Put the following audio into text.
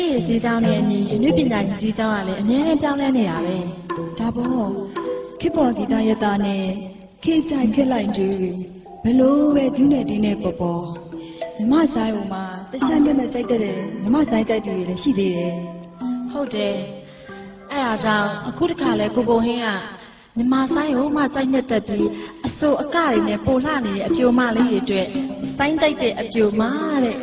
ခေတ်ရစည်းကြောင်းနဲ့အညီအနုပညာကြီးကြီးကြောင်းကလည်းအများနဲ့ပြောင်းလဲနေတာပဲဒါပေါ့ခေတ်ပေါ်ဂီတရတာနဲ့ခေတ်ကြိုက်ခေတ်လိုက်တူဘလို့ပဲဒူးနဲ့တင်းနဲ့ပေါ်ပေါ်မြမဆိုင်ဟိုမှာတခြားမျက်မှတ်ကြိုက်တဲ့မြမဆိုင်ကြိုက်သူတွေလည်းရှိသေးတယ်ဟုတ်တယ်အဲ့အားကြောင့်အခုတခါလဲကိုပုံဟင်းကမြမဆိုင်ကိုမှကြိုက် nhất သက်ပြီးအစိုးအကတွေနဲ့ပိုလှနေတဲ့အပြိုမလေးတွေအတွက်စိုင်းကြိုက်တဲ့အပြိုမတဲ့